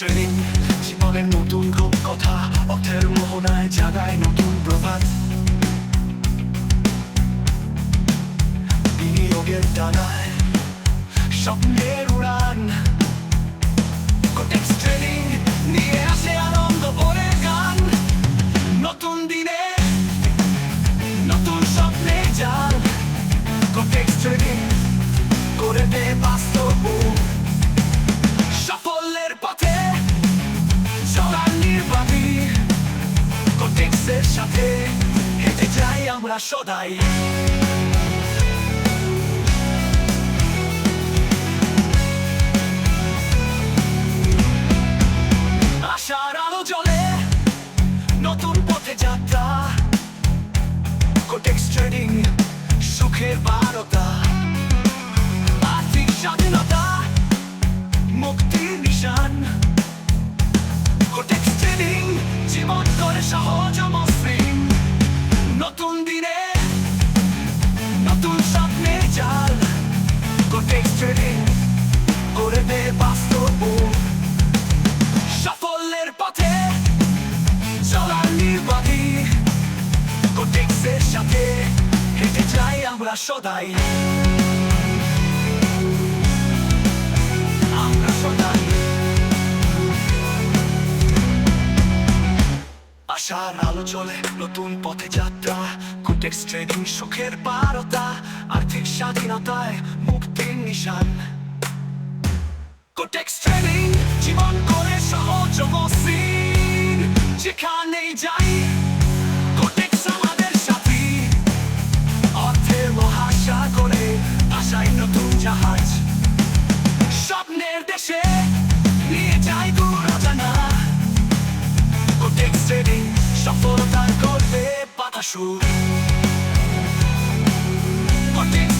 Training জীবনের নতুন কথা, অর্থের মোহনায় জাগায় নতুন প্রভাত। বিনিয়োগের ডানায় স্বপ্নের উড়ান। কোটেক্স ট্রেনিং নিয়ে আসে আনন্দ ভরে গান। নতুন দিনে নতুন স্বপ্নে যান। কোটেক্স ট্রেনিং করে দে বাস্তব সাথে হেঁটে যাই আমরা সদাই। আশার আলো জ্বলে নতুন পথে যাত্রা। কোটেক্স ট্রেডিং সুখের বারতা। আর্থিক স্বাধীনতা, মুক্তির নিশান। কোটেক্স ট্রেডিং জীবন করে সহজ আমরা সদাই আমরা সদাই আশার আলো চলে নতুন পথে যাত্রা কোটেক্স ট্রেনিং সুখের পারতা আর্থিক স্বাধীনতায় মুক্তির নিশান কোটেক্স ট্রেনিং জাহাজ স্বপ্নের দেশে নিয়ে যাই দূর অজানা কোটেক্স সফলতার করবে পাতা সুর কোটেক্স